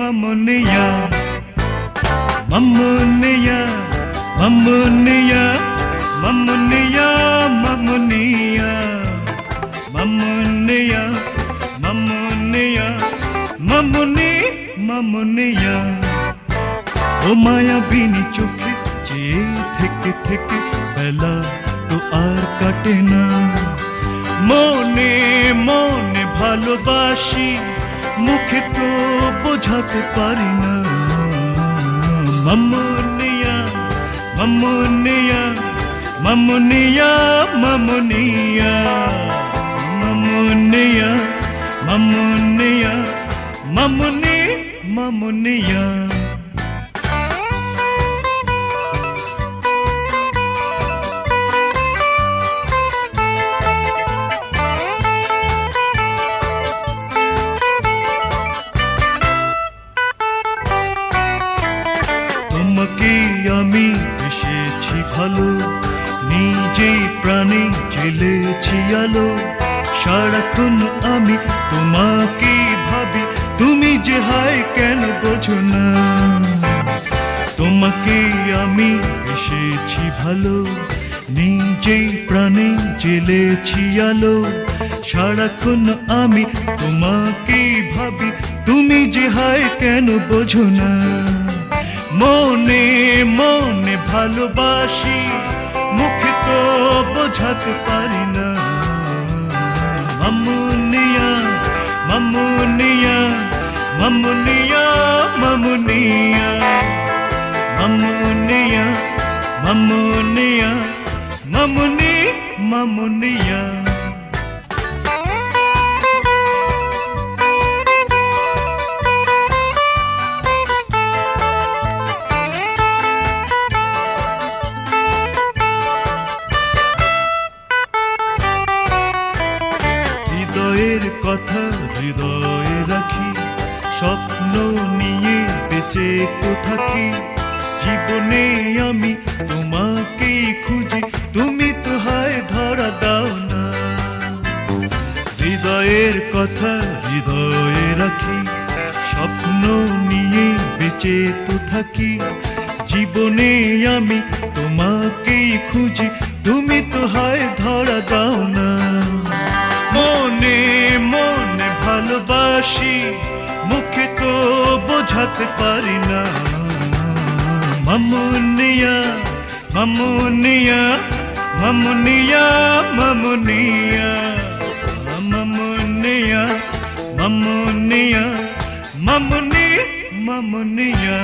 মামনিয়া মামনিয়া মামনিয়া মামনিয়া মামনিয়া মামনিয়া মামনিয়া মামনি মামনিয়া ও মায়া বিনি চোখে, যে থেকে থেকে বেলা তো আর কাটে না। মনে মনে ভালোবাসি। মুখে তো বোঝাতে পারি না। মামুনিয়া মামুনিয়া মামুনিয়া মামুনিয়া মামুনিয়া মামুনিয়া মামুনি মামুনিয়া। নিজেই প্রাণে জেলেছি আলো, সারাক্ষণ আমি তোমাকে ভাবি। তুমি যে হায় কেন বোঝো না? তোমাকে আমি এসেছি ভালো, নিজেই প্রাণে জেলেছি আলো, সারাক্ষণ আমি তোমাকে ভাবি। তুমি যে হায় কেন বোঝো না? মনে মনে ভালোবাসি তো বোঝাতে পারি না মামুনিয়া মামুনিয়া মামুনিয়া মামুনিয়া মামুনিয়া মামুনিয়া মামুনি মামুনিয়া হৃদয়ের কথা হৃদয়ে রাখি, স্বপ্ন নিয়ে বেঁচে তো থাকি। জীবনে আমি তোমাকেই খুঁজি, তুমি তো হায় ধরা দাও না। হৃদয়ের কথা হৃদয়ে রাখি, স্বপ্ন নিয়ে বেঁচে তো থাকি। জীবনে আমি তোমাকেই খুঁজি, তুমি তো হায় ধরা দাও না। ভালোবাসি মুখে তো বোঝাতে পারি না। মামুনিয়া মামুনিয়া মামুনিয়া মামুনিয়া মামুনিয়া মামুনিয়া মামুনি মামুনিয়া।